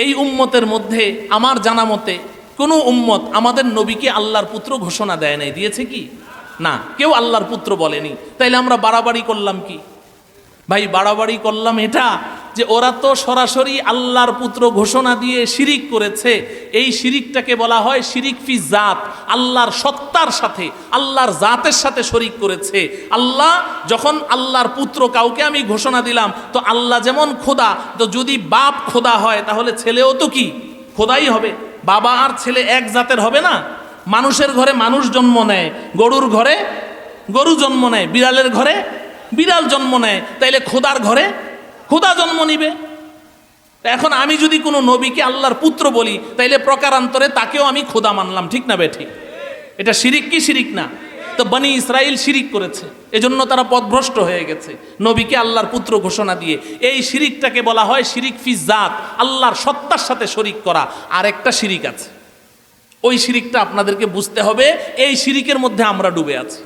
এই উম্মতের মধ্যে আমার জানা মতে কোনো উম্মত আমাদের নবীকে আল্লাহর পুত্র ঘোষণা দেয় নাই। দিয়েছে কি? না, কেউ আল্লাহর পুত্র বলেনি। তাইলে আমরা বাড়াবাড়ি করলাম কি? ভাই, বাড়াবাড়ি করলাম এটা যে ওরা তো সরাসরি আল্লাহর পুত্র ঘোষণা দিয়ে শিরিক করেছে। এই শিরিকটাকে বলা হয় শিরিক ফি জাত। আল্লাহর সত্তার সাথে, আল্লাহর জাতের সাথে শরিক করেছে। আল্লাহ, যখন আল্লাহর পুত্র কাউকে আমি ঘোষণা দিলাম, তো আল্লাহ যেমন খোদা, তো যদি বাপ খোদা হয়, তাহলে ছেলেও তো কি? খোদাই হবে। বাবা আর ছেলে এক জাতের হবে না? মানুষের ঘরে মানুষ জন্ম নেয়, গরুর ঘরে গরু জন্ম নেয়, বিড়ালের ঘরে বিড়াল জন্ম নেয়। তাইলে খোদার ঘরে খোদা জন্ম নিবে? এখন আমি যদি কোনো নবীকে আল্লাহর পুত্র বলি, তাইলে প্রকারান্তরে তাকেও আমি খোদা মানলাম, ঠিক না বে ঠিক এটা শিরিক কি শিরিক না? তো বনি ইসরায়েল শিরিক করেছে, এজন্য তারা পথভ্রষ্ট হয়ে গেছে, নবীকে আল্লাহর পুত্র ঘোষণা দিয়ে। এই শিরিকটাকে বলা হয় শিরিক ফি জাত, আল্লাহর সত্তার সাথে শরিক করা। আর একটা শিরিক আছে, ওই শিরিকটা আপনাদেরকে বুঝতে হবে, এই শিরিকের মধ্যে আমরা ডুবে আছি।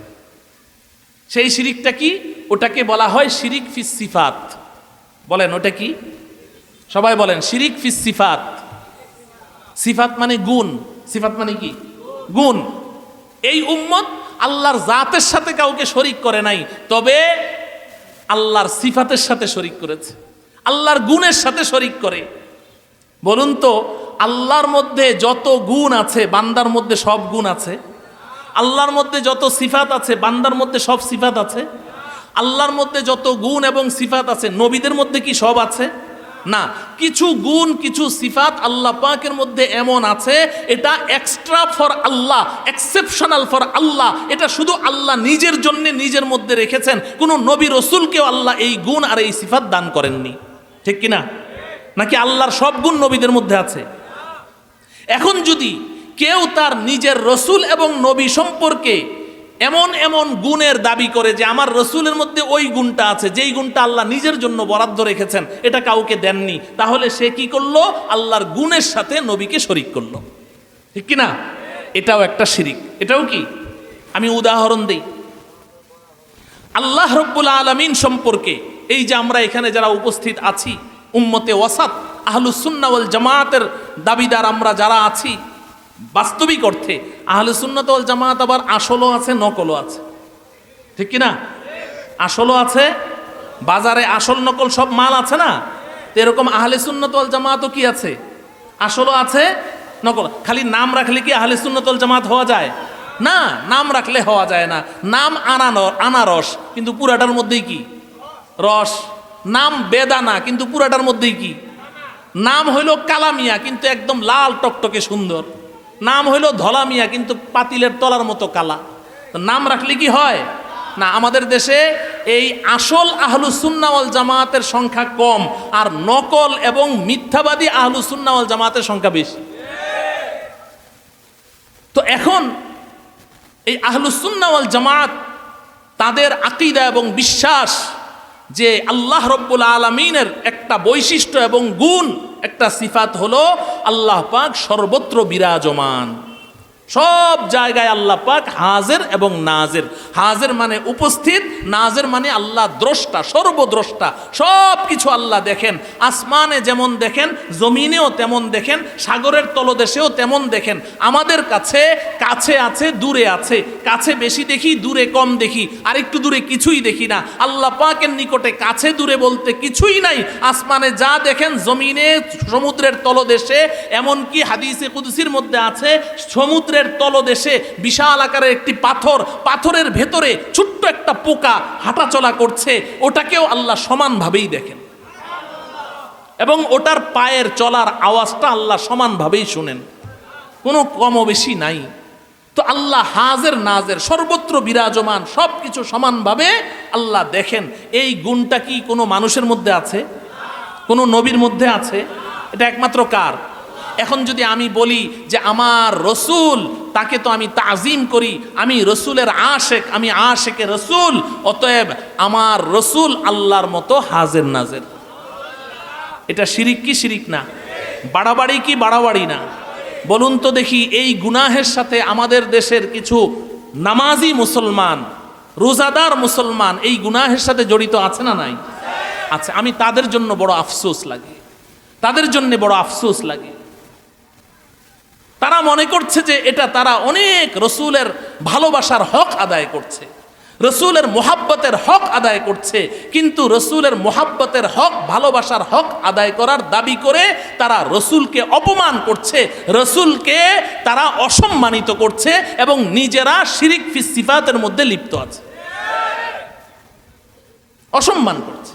সেই শিরিকটা কি? ওটাকে বলা হয় শিরিক ফিস সিফাত। বলেন, ওটা কি? সবাই বলেন, শিরিক ফিস সিফাত। সিফাত মানে গুণ। সিফাত মানে কি? গুণ। এই উম্মত আল্লাহর জাতের সাথে কাউকে শরিক করে নাই, তবে আল্লাহর সিফাতের সাথে শরিক করেছে। আল্লাহর গুণের সাথে শরিক করে। বলুন তো, আল্লাহর মধ্যে যত গুণ আছে, বান্দার মধ্যে সব গুণ আছে? আল্লাহর মধ্যে যত সিফাত আছে, বান্দার মধ্যে সব সিফাত আছে? আল্লাহর মধ্যে যত গুণ এবং সিফাত আছে, নবীদের মধ্যে কি সব আছে? না। কিছু গুণ, কিছু সিফাত আল্লাহ পাকের মধ্যে এমন আছে, এটা extra for Allah exceptional for Allah. এটা শুধু আল্লাহ নিজের জন্যে নিজের মধ্যে রেখেছেন। কোনো নবী রসুলকেও আল্লাহ এই গুণ আর এই সিফাত দান করেননি। ঠিক কিনা? নাকি আল্লাহর সব গুণ নবীদের মধ্যে আছে? এখন যদি কেউ তার নিজের রসুল এবং নবী সম্পর্কে এমন এমন গুণের দাবি করে যে আমার রসুলের মধ্যে ওই গুণটা আছে, যেই গুণটা আল্লাহ নিজের জন্য বরাদ্দ রেখেছেন, এটা কাউকে দেননি। তাহলে সে কি করল? আল্লাহর গুণের সাথে নবীকে শরিক করল। ঠিক কিনা? এটাও একটা শিরিক। এটাও কি? আমি উদাহরণ দিই। আল্লাহ রব্বুল আলমিন সম্পর্কে এই যে আমরা এখানে যারা উপস্থিত আছি, উম্মতে ওয়াসাত আহলুসুন্নাওয়াল জামাতের দাবিদার আমরা যারা আছি বাস্তবিক অর্থে আহলুসুন্নাতওয়াল জামাত আবার আসলও আছে, নকলও আছে। ঠিক কি না আসলও আছে, বাজারে আসল, নকল সব মাল আছে না? তো এরকম আহলে সুন্নতল জামাতও কি আছে? আসলও আছে, নকল খালি নাম রাখলে কি আহলে সুন্নতল জামাত হওয়া যায়? না, নাম রাখলে হওয়া যায় না। নাম আনানো আনারস, কিন্তু পুরাটার মধ্যেই কি? রস। নাম বেদানা, কিন্তু পুরাটার মধ্যেই কি? নাম হইল কালামিয়া, কিন্তু একদম লাল টকটকে সুন্দর। নাম হইল ধলামিয়া কিন্তু পাতিলের তলার মতো কালা। নাম রাখলে কি হয়? না, আমাদের দেশে এই আসল আহলু সুন্নাওয়াল জামাতের সংখ্যা কম, আর নকল এবং মিথ্যাবাদী আহলু সুন্নাওয়াল জামাতের সংখ্যা বেশি। তো এখন এই আহলু সুন্নাওয়াল জামাত তাদের আকিদা এবং বিশ্বাস যে আল্লাহ রব্বুল আলমিনের একটা বৈশিষ্ট্য এবং গুণ একটা সিফাত হলো আল্লাহ পাক সর্বত্র বিরাজমান। সব জায়গায় আল্লাহ পাক হাজের এবং নাজের। হাজের মানে উপস্থিত, নাজের মানে আল্লাহ দ্রষ্টা, সর্বদ্রষ্টা। সব কিছু আল্লাহ দেখেন। আসমানে যেমন দেখেন, জমিনেও তেমন দেখেন, সাগরের তলদেশেও তেমন দেখেন। আমাদের কাছে কাছে আছে, দূরে আছে। কাছে বেশি দেখি, দূরে কম দেখি। আর একটু দূরে কিছুই দেখি না। আল্লাহ পাকের নিকটে কাছে দূরে বলতে কিছুই নাই। আসমানে যা দেখেন, জমিনে, সমুদ্রের তলদেশে, এমনকি হাদিসে কুদুসির মধ্যে আছে, সমুদ্রের তলদেশে বিশাল আকারের একটি পাথর। পাথরের ভেতরে ছোট্ট একটা পোকা হাঁটাচলা করছে, ওটাকেও আল্লাহ সমানভাবেই দেখেন। এবং ওটার পায়ের চলার আওয়াজটা আল্লাহ সমানভাবেই শুনেন। কোনো কম বেশি নাই। তো আল্লাহ হাজের নাজের, সর্বত্র বিরাজমান সব কিছু সমানভাবে আল্লাহ দেখেন। এই গুণটা কি কোনো মানুষের মধ্যে আছে? কোনো নবীর মধ্যে আছে? এটা একমাত্র কার? এখন যদি আমি বলি যে আমার রসুল তাকে তো আমি তাজিম করি, আমি রসুলের আশেক, আমি আশেকে রসুল, অতএব আমার রসুল আল্লাহর মতো হাজের নাজের। এটা শিরিক কি শিরিক না? বাড়াবাড়ি কি বাড়াবাড়ি না? বলুন তো দেখি, এই গুনাহের সাথে আমাদের দেশের কিছু নামাজি মুসলমান, রোজাদার মুসলমান, এই গুনাহের সাথে জড়িত আছে না নাই? আচ্ছা আমি তাদের জন্য বড় আফসোস লাগে। তাদের জন্য বড় আফসোস লাগে। তারা মনে করছে যে এটা তারা অনেক রসুলের ভালোবাসার হক আদায় করছে। রসুলের মোহাব্বতের হক আদায় করছে, কিন্তু রসুলের মোহাব্বতের হক, ভালোবাসার হক আদায় করার দাবি করে তারা রসুলকে অপমান করছে, রসুলকে তারা অসম্মানিত করছে এবং নিজেরা শিরিক ফিস সিফাতের মধ্যে লিপ্ত আছে। অসম্মান করছে।